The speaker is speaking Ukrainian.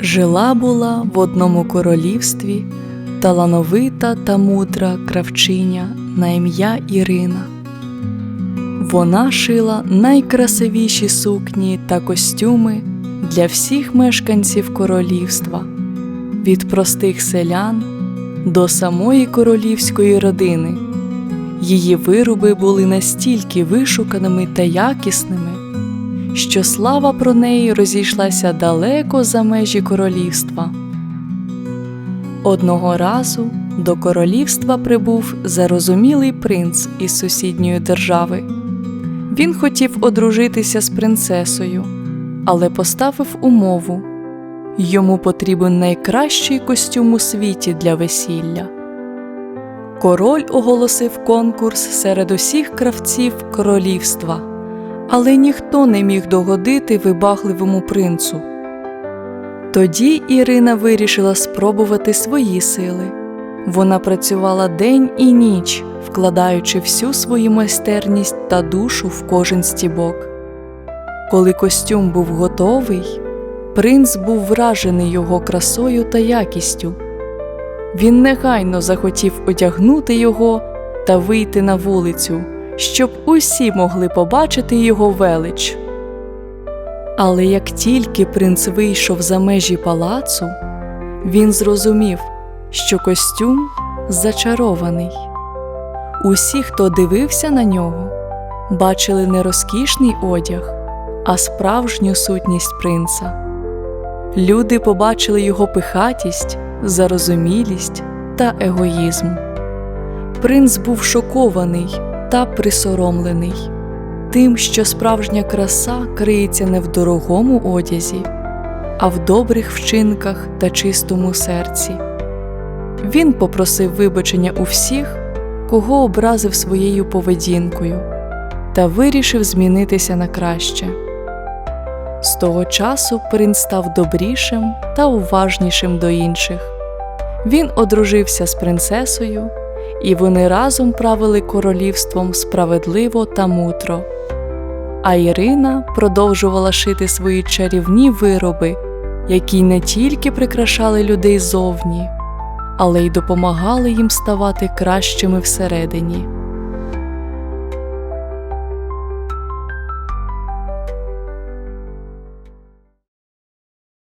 Жила була в одному королівстві талановита та мудра кравчиня на ім'я Ірина. Вона шила найкрасивіші сукні та костюми для всіх мешканців королівства, від простих селян до самої королівської родини. Її вироби були настільки вишуканими та якісними, що слава про неї розійшлася далеко за межі королівства. Одного разу до королівства прибув зарозумілий принц із сусідньої держави. Він хотів одружитися з принцесою, але поставив умову йому потрібен найкращий костюм у світі для весілля. Король оголосив конкурс серед усіх кравців королівства, але ніхто не міг догодити вибагливому принцу. Тоді Ірина вирішила спробувати свої сили. Вона працювала день і ніч, вкладаючи всю свою майстерність та душу в кожен стібок. Коли костюм був готовий, принц був вражений його красою та якістю. Він негайно захотів одягнути його та вийти на вулицю, щоб усі могли побачити його велич. Але як тільки принц вийшов за межі палацу, він зрозумів, що костюм зачарований. Усі, хто дивився на нього, бачили не розкішний одяг, а справжню сутність принца. Люди побачили його пихатість, зарозумілість та егоїзм. Принц був шокований та присоромлений тим, що справжня краса криється не в дорогому одязі, а в добрих вчинках та чистому серці. Він попросив вибачення у всіх, кого образив своєю поведінкою, та вирішив змінитися на краще. З того часу принц став добрішим та уважнішим до інших. Він одружився з принцесою, і вони разом правили королівством справедливо та мудро. А Ірина продовжувала шити свої чарівні вироби, які не тільки прикрашали людей зовні, але й допомагали їм ставати кращими всередині.